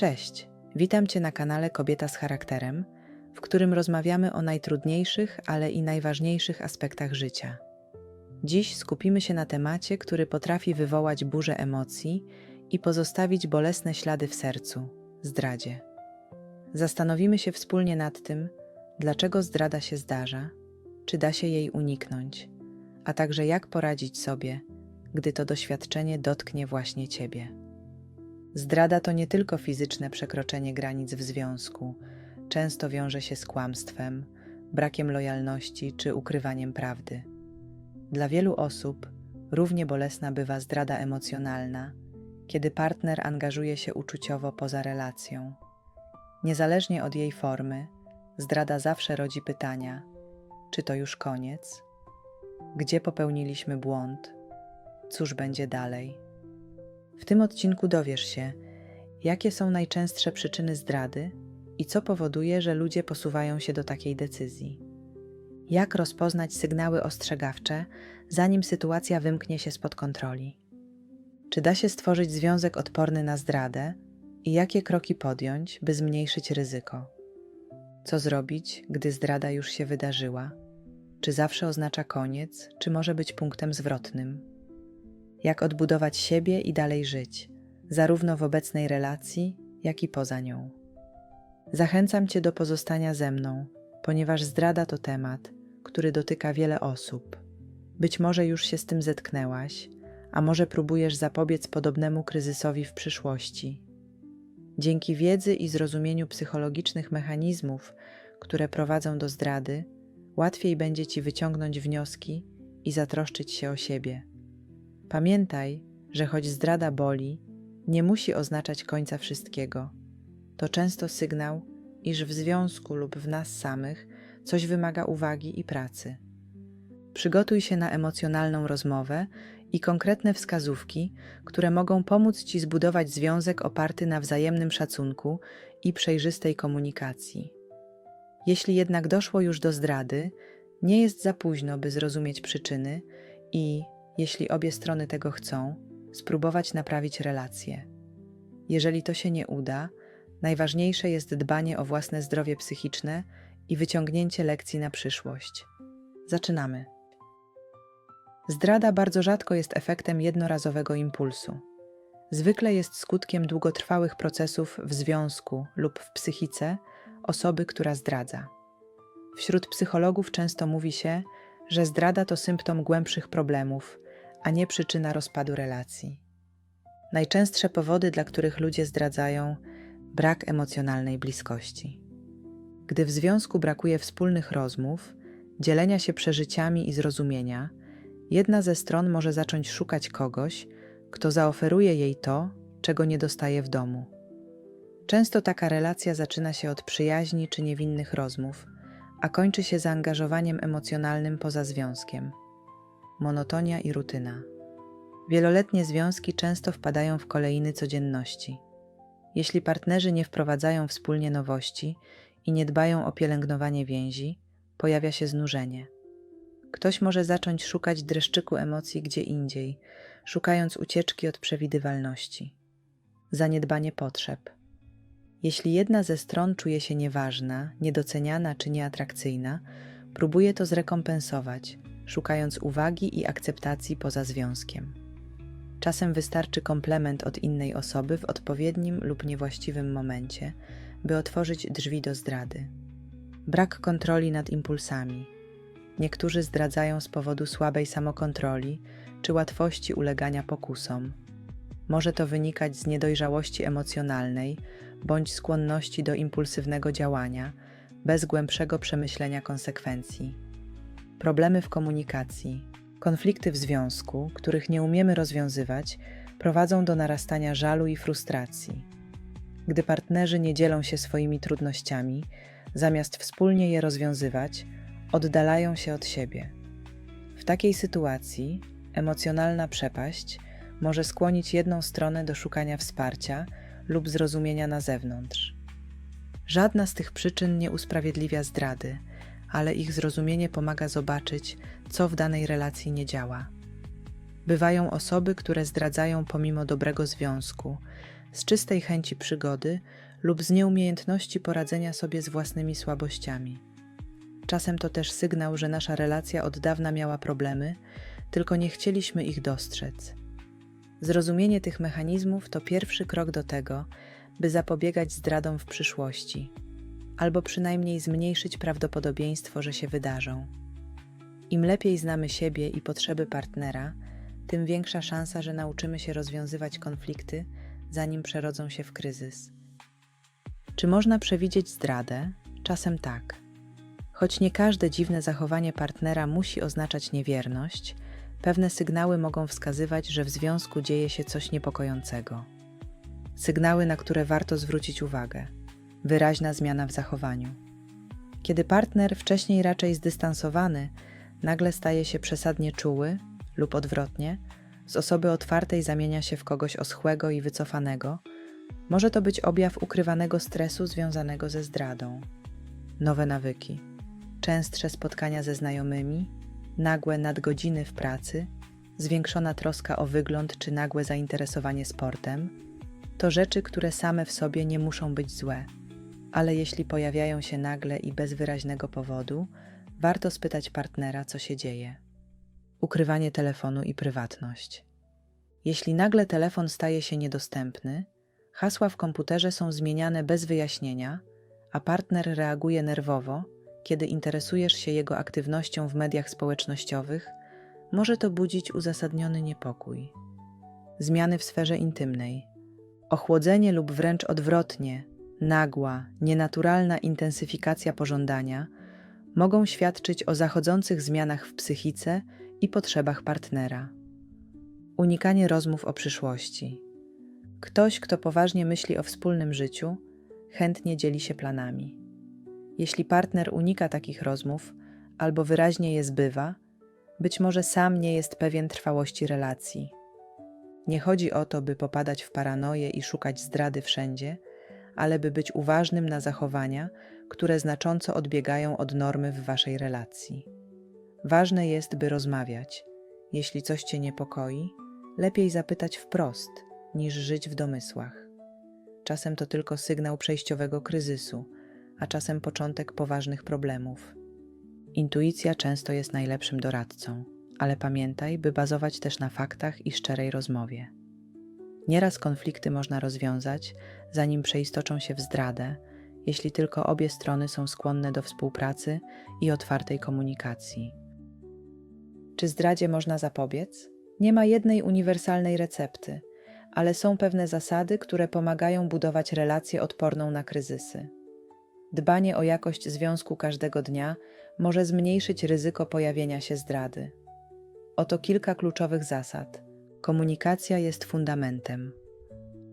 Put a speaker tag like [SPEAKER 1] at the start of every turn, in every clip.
[SPEAKER 1] Cześć, witam Cię na kanale Kobieta z charakterem, w którym rozmawiamy o najtrudniejszych, ale i najważniejszych aspektach życia. Dziś skupimy się na temacie, który potrafi wywołać burzę emocji i pozostawić bolesne ślady w sercu zdradzie. Zastanowimy się wspólnie nad tym, dlaczego zdrada się zdarza, czy da się jej uniknąć, a także jak poradzić sobie, gdy to doświadczenie dotknie właśnie Ciebie. Zdrada to nie tylko fizyczne przekroczenie granic w związku, często wiąże się z kłamstwem, brakiem lojalności czy ukrywaniem prawdy. Dla wielu osób równie bolesna bywa zdrada emocjonalna, kiedy partner angażuje się uczuciowo poza relacją. Niezależnie od jej formy, zdrada zawsze rodzi pytania: czy to już koniec? Gdzie popełniliśmy błąd? Cóż będzie dalej? W tym odcinku dowiesz się, jakie są najczęstsze przyczyny zdrady i co powoduje, że ludzie posuwają się do takiej decyzji. Jak rozpoznać sygnały ostrzegawcze, zanim sytuacja wymknie się spod kontroli? Czy da się stworzyć związek odporny na zdradę i jakie kroki podjąć, by zmniejszyć ryzyko? Co zrobić, gdy zdrada już się wydarzyła? Czy zawsze oznacza koniec, czy może być punktem zwrotnym? Jak odbudować siebie i dalej żyć, zarówno w obecnej relacji, jak i poza nią? Zachęcam Cię do pozostania ze mną, ponieważ zdrada to temat, który dotyka wiele osób. Być może już się z tym zetknęłaś, a może próbujesz zapobiec podobnemu kryzysowi w przyszłości. Dzięki wiedzy i zrozumieniu psychologicznych mechanizmów, które prowadzą do zdrady, łatwiej będzie Ci wyciągnąć wnioski i zatroszczyć się o siebie. Pamiętaj, że choć zdrada boli, nie musi oznaczać końca wszystkiego. To często sygnał, iż w związku lub w nas samych coś wymaga uwagi i pracy. Przygotuj się na emocjonalną rozmowę i konkretne wskazówki, które mogą pomóc Ci zbudować związek oparty na wzajemnym szacunku i przejrzystej komunikacji. Jeśli jednak doszło już do zdrady, nie jest za późno, by zrozumieć przyczyny i, jeśli obie strony tego chcą, spróbować naprawić relacje. Jeżeli to się nie uda, najważniejsze jest dbanie o własne zdrowie psychiczne i wyciągnięcie lekcji na przyszłość. Zaczynamy. Zdrada bardzo rzadko jest efektem jednorazowego impulsu. Zwykle jest skutkiem długotrwałych procesów w związku lub w psychice osoby, która zdradza. Wśród psychologów często mówi się, że zdrada to symptom głębszych problemów, a nie przyczyna rozpadu relacji. Najczęstsze powody, dla których ludzie zdradzają, brak emocjonalnej bliskości. Gdy w związku brakuje wspólnych rozmów, dzielenia się przeżyciami i zrozumienia, jedna ze stron może zacząć szukać kogoś, kto zaoferuje jej to, czego nie dostaje w domu. Często taka relacja zaczyna się od przyjaźni czy niewinnych rozmów, a kończy się zaangażowaniem emocjonalnym poza związkiem. Monotonia i rutyna. Wieloletnie związki często wpadają w kolejny codzienności. Jeśli partnerzy nie wprowadzają wspólnie nowości i nie dbają o pielęgnowanie więzi, pojawia się znużenie. Ktoś może zacząć szukać dreszczyku emocji gdzie indziej, szukając ucieczki od przewidywalności. Zaniedbanie potrzeb. Jeśli jedna ze stron czuje się nieważna, niedoceniana czy nieatrakcyjna, próbuje to zrekompensować, szukając uwagi i akceptacji poza związkiem. Czasem wystarczy komplement od innej osoby w odpowiednim lub niewłaściwym momencie, by otworzyć drzwi do zdrady. Brak kontroli nad impulsami. Niektórzy zdradzają z powodu słabej samokontroli czy łatwości ulegania pokusom. Może to wynikać z niedojrzałości emocjonalnej bądź skłonności do impulsywnego działania, bez głębszego przemyślenia konsekwencji. Problemy w komunikacji, konflikty w związku, których nie umiemy rozwiązywać, prowadzą do narastania żalu i frustracji. Gdy partnerzy nie dzielą się swoimi trudnościami, zamiast wspólnie je rozwiązywać, oddalają się od siebie. W takiej sytuacji emocjonalna przepaść może skłonić jedną stronę do szukania wsparcia lub zrozumienia na zewnątrz. Żadna z tych przyczyn nie usprawiedliwia zdrady, ale ich zrozumienie pomaga zobaczyć, co w danej relacji nie działa. Bywają osoby, które zdradzają pomimo dobrego związku, z czystej chęci przygody lub z nieumiejętności poradzenia sobie z własnymi słabościami. Czasem to też sygnał, że nasza relacja od dawna miała problemy, tylko nie chcieliśmy ich dostrzec. Zrozumienie tych mechanizmów to pierwszy krok do tego, by zapobiegać zdradom w przyszłości, albo przynajmniej zmniejszyć prawdopodobieństwo, że się wydarzą. Im lepiej znamy siebie i potrzeby partnera, tym większa szansa, że nauczymy się rozwiązywać konflikty, zanim przerodzą się w kryzys. Czy można przewidzieć zdradę? Czasem tak. Choć nie każde dziwne zachowanie partnera musi oznaczać niewierność, pewne sygnały mogą wskazywać, że w związku dzieje się coś niepokojącego. Sygnały, na które warto zwrócić uwagę. Wyraźna zmiana w zachowaniu. Kiedy partner, wcześniej raczej zdystansowany, nagle staje się przesadnie czuły lub odwrotnie, z osoby otwartej zamienia się w kogoś oschłego i wycofanego, może to być objaw ukrywanego stresu związanego ze zdradą. Nowe nawyki, częstsze spotkania ze znajomymi, nagłe nadgodziny w pracy, zwiększona troska o wygląd czy nagłe zainteresowanie sportem to rzeczy, które same w sobie nie muszą być złe, ale jeśli pojawiają się nagle i bez wyraźnego powodu, warto spytać partnera, co się dzieje. Ukrywanie telefonu i prywatność. Jeśli nagle telefon staje się niedostępny, hasła w komputerze są zmieniane bez wyjaśnienia, a partner reaguje nerwowo, kiedy interesujesz się jego aktywnością w mediach społecznościowych, może to budzić uzasadniony niepokój. Zmiany w sferze intymnej. Ochłodzenie lub wręcz odwrotnie, nagła, nienaturalna intensyfikacja pożądania mogą świadczyć o zachodzących zmianach w psychice i potrzebach partnera. Unikanie rozmów o przyszłości. Ktoś, kto poważnie myśli o wspólnym życiu, chętnie dzieli się planami. Jeśli partner unika takich rozmów albo wyraźnie je zbywa, być może sam nie jest pewien trwałości relacji. Nie chodzi o to, by popadać w paranoję i szukać zdrady wszędzie, ale by być uważnym na zachowania, które znacząco odbiegają od normy w waszej relacji. Ważne jest, by rozmawiać. Jeśli coś cię niepokoi, lepiej zapytać wprost, niż żyć w domysłach. Czasem to tylko sygnał przejściowego kryzysu, a czasem początek poważnych problemów. Intuicja często jest najlepszym doradcą, ale pamiętaj, by bazować też na faktach i szczerej rozmowie. Nieraz konflikty można rozwiązać, zanim przeistoczą się w zdradę, jeśli tylko obie strony są skłonne do współpracy i otwartej komunikacji. Czy zdradzie można zapobiec? Nie ma jednej uniwersalnej recepty, ale są pewne zasady, które pomagają budować relację odporną na kryzysy. Dbanie o jakość związku każdego dnia może zmniejszyć ryzyko pojawienia się zdrady. Oto kilka kluczowych zasad. Komunikacja jest fundamentem.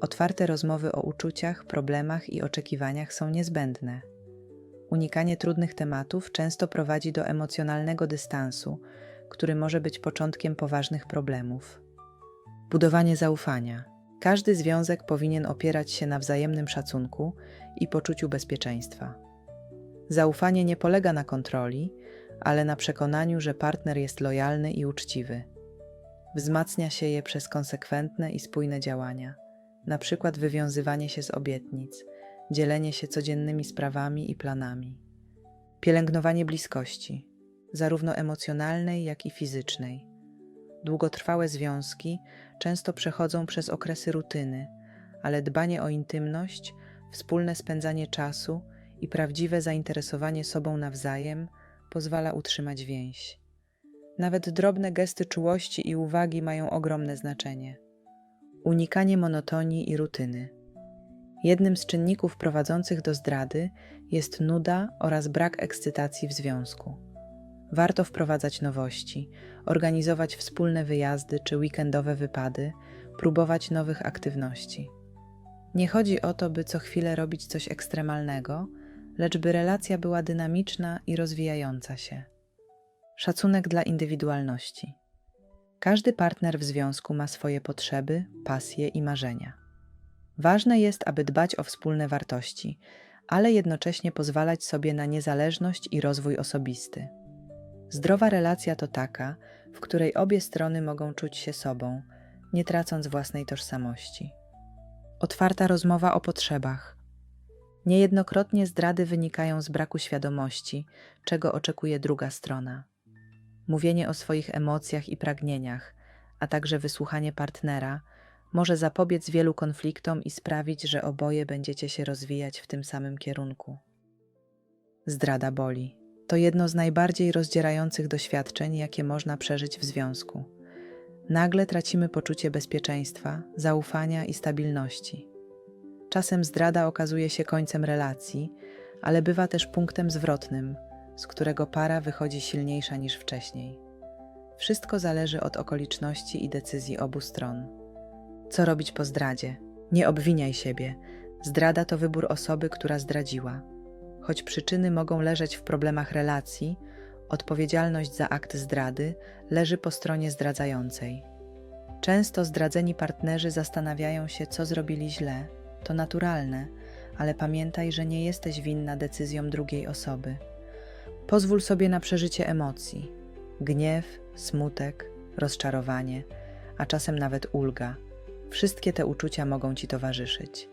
[SPEAKER 1] Otwarte rozmowy o uczuciach, problemach i oczekiwaniach są niezbędne. Unikanie trudnych tematów często prowadzi do emocjonalnego dystansu, który może być początkiem poważnych problemów. Budowanie zaufania. Każdy związek powinien opierać się na wzajemnym szacunku i poczuciu bezpieczeństwa. Zaufanie nie polega na kontroli, ale na przekonaniu, że partner jest lojalny i uczciwy. Wzmacnia się je przez konsekwentne i spójne działania, na przykład wywiązywanie się z obietnic, dzielenie się codziennymi sprawami i planami. Pielęgnowanie bliskości, zarówno emocjonalnej, jak i fizycznej. Długotrwałe związki często przechodzą przez okresy rutyny, ale dbanie o intymność, wspólne spędzanie czasu i prawdziwe zainteresowanie sobą nawzajem pozwala utrzymać więź. Nawet drobne gesty czułości i uwagi mają ogromne znaczenie. Unikanie monotonii i rutyny. Jednym z czynników prowadzących do zdrady jest nuda oraz brak ekscytacji w związku. Warto wprowadzać nowości, organizować wspólne wyjazdy czy weekendowe wypady, próbować nowych aktywności. Nie chodzi o to, by co chwilę robić coś ekstremalnego, lecz by relacja była dynamiczna i rozwijająca się. Szacunek dla indywidualności. Każdy partner w związku ma swoje potrzeby, pasje i marzenia. Ważne jest, aby dbać o wspólne wartości, ale jednocześnie pozwalać sobie na niezależność i rozwój osobisty. Zdrowa relacja to taka, w której obie strony mogą czuć się sobą, nie tracąc własnej tożsamości. Otwarta rozmowa o potrzebach. Niejednokrotnie zdrady wynikają z braku świadomości, czego oczekuje druga strona. Mówienie o swoich emocjach i pragnieniach, a także wysłuchanie partnera może zapobiec wielu konfliktom i sprawić, że oboje będziecie się rozwijać w tym samym kierunku. Zdrada boli. To jedno z najbardziej rozdzierających doświadczeń, jakie można przeżyć w związku. Nagle tracimy poczucie bezpieczeństwa, zaufania i stabilności. Czasem zdrada okazuje się końcem relacji, ale bywa też punktem zwrotnym, z którego para wychodzi silniejsza niż wcześniej. Wszystko zależy od okoliczności i decyzji obu stron. Co robić po zdradzie? Nie obwiniaj siebie. Zdrada to wybór osoby, która zdradziła. Choć przyczyny mogą leżeć w problemach relacji, odpowiedzialność za akt zdrady leży po stronie zdradzającej. Często zdradzeni partnerzy zastanawiają się, co zrobili źle. To naturalne, ale pamiętaj, że nie jesteś winna decyzjom drugiej osoby. Pozwól sobie na przeżycie emocji gniew, smutek, rozczarowanie, a czasem nawet ulga. Wszystkie te uczucia mogą ci towarzyszyć.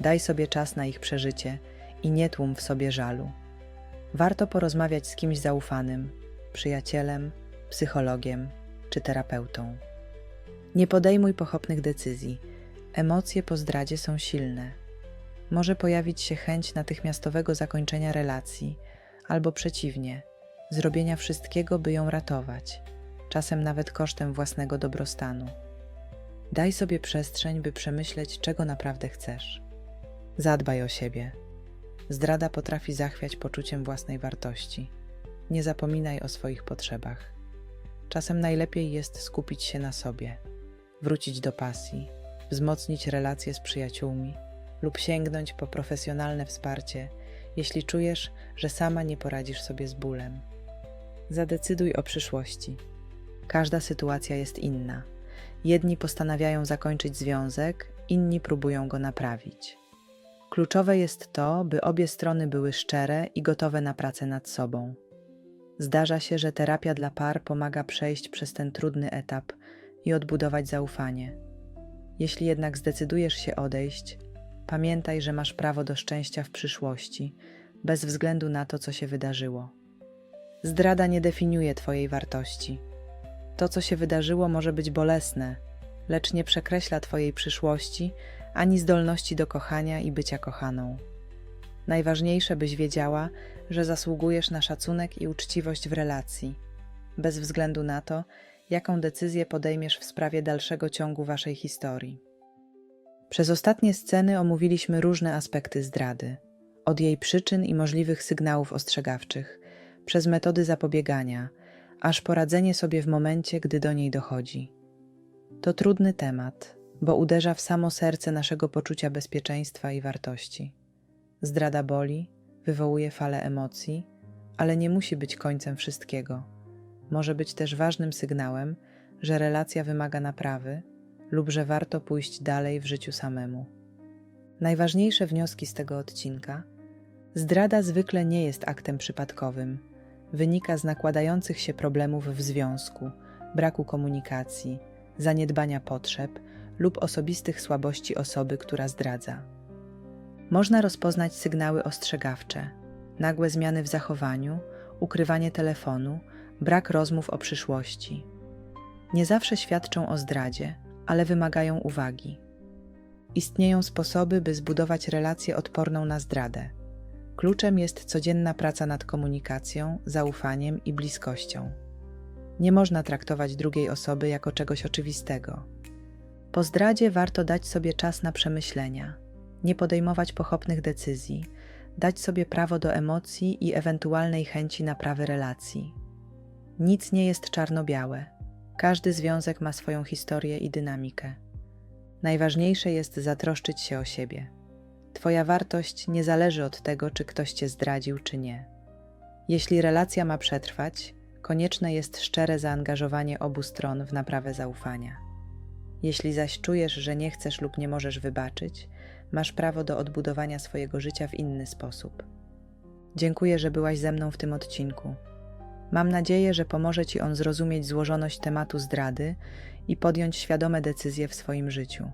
[SPEAKER 1] Daj sobie czas na ich przeżycie i nie tłum w sobie żalu. Warto porozmawiać z kimś zaufanym, przyjacielem, psychologiem czy terapeutą. Nie podejmuj pochopnych decyzji. Emocje po zdradzie są silne. Może pojawić się chęć natychmiastowego zakończenia relacji, albo przeciwnie, zrobienia wszystkiego, by ją ratować, czasem nawet kosztem własnego dobrostanu. Daj sobie przestrzeń, by przemyśleć, czego naprawdę chcesz. Zadbaj o siebie. Zdrada potrafi zachwiać poczuciem własnej wartości. Nie zapominaj o swoich potrzebach. Czasem najlepiej jest skupić się na sobie, wrócić do pasji, wzmocnić relacje z przyjaciółmi lub sięgnąć po profesjonalne wsparcie, jeśli czujesz, że sama nie poradzisz sobie z bólem. Zadecyduj o przyszłości. Każda sytuacja jest inna. Jedni postanawiają zakończyć związek, inni próbują go naprawić. Kluczowe jest to, by obie strony były szczere i gotowe na pracę nad sobą. Zdarza się, że terapia dla par pomaga przejść przez ten trudny etap i odbudować zaufanie. Jeśli jednak zdecydujesz się odejść, pamiętaj, że masz prawo do szczęścia w przyszłości, bez względu na to, co się wydarzyło. Zdrada nie definiuje Twojej wartości. To, co się wydarzyło, może być bolesne, lecz nie przekreśla Twojej przyszłości ani zdolności do kochania i bycia kochaną. Najważniejsze, byś wiedziała, że zasługujesz na szacunek i uczciwość w relacji, bez względu na to, jaką decyzję podejmiesz w sprawie dalszego ciągu Waszej historii. Przez ostatnie sceny omówiliśmy różne aspekty zdrady, od jej przyczyn i możliwych sygnałów ostrzegawczych, przez metody zapobiegania, aż poradzenie sobie w momencie, gdy do niej dochodzi. To trudny temat, bo uderza w samo serce naszego poczucia bezpieczeństwa i wartości. Zdrada boli, wywołuje fale emocji, ale nie musi być końcem wszystkiego. Może być też ważnym sygnałem, że relacja wymaga naprawy lub że warto pójść dalej w życiu samemu. Najważniejsze wnioski z tego odcinka: zdrada zwykle nie jest aktem przypadkowym wynika z nakładających się problemów w związku, braku komunikacji, zaniedbania potrzeb lub osobistych słabości osoby, która zdradza. Można rozpoznać sygnały ostrzegawcze, nagłe zmiany w zachowaniu, ukrywanie telefonu, brak rozmów o przyszłości. Nie zawsze świadczą o zdradzie, ale wymagają uwagi. Istnieją sposoby, by zbudować relację odporną na zdradę Kluczem jest codzienna praca nad komunikacją, zaufaniem i bliskością. Nie można traktować drugiej osoby jako czegoś oczywistego. Po zdradzie warto dać sobie czas na przemyślenia, nie podejmować pochopnych decyzji, dać sobie prawo do emocji i ewentualnej chęci naprawy relacji. Nic nie jest czarno-białe. Każdy związek ma swoją historię i dynamikę. Najważniejsze jest zatroszczyć się o siebie Twoja wartość nie zależy od tego, czy ktoś cię zdradził, czy nie. Jeśli relacja ma przetrwać, konieczne jest szczere zaangażowanie obu stron w naprawę zaufania. Jeśli zaś czujesz, że nie chcesz lub nie możesz wybaczyć, masz prawo do odbudowania swojego życia w inny sposób. Dziękuję, że byłaś ze mną w tym odcinku. Mam nadzieję, że pomoże Ci on zrozumieć złożoność tematu zdrady i podjąć świadome decyzje w swoim życiu.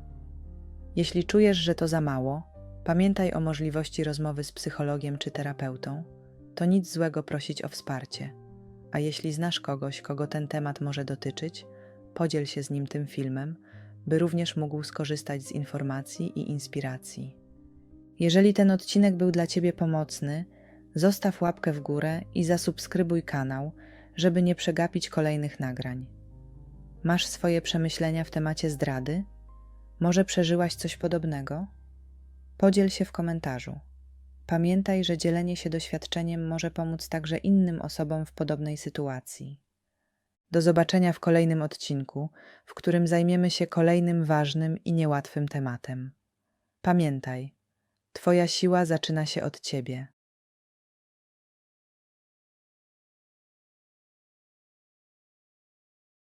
[SPEAKER 1] Jeśli czujesz, że to za mało, pamiętaj o możliwości rozmowy z psychologiem czy terapeutą. To nic złego prosić o wsparcie. A jeśli znasz kogoś, kogo ten temat może dotyczyć, podziel się z nim tym filmem, by również mógł skorzystać z informacji i inspiracji. Jeżeli ten odcinek był dla Ciebie pomocny, zostaw łapkę w górę i zasubskrybuj kanał, żeby nie przegapić kolejnych nagrań. Masz swoje przemyślenia w temacie zdrady? Może przeżyłaś coś podobnego? Podziel się w komentarzu. Pamiętaj, że dzielenie się doświadczeniem może pomóc także innym osobom w podobnej sytuacji. Do zobaczenia w kolejnym odcinku, w którym zajmiemy się kolejnym ważnym i niełatwym tematem. Pamiętaj, Twoja siła zaczyna się od Ciebie.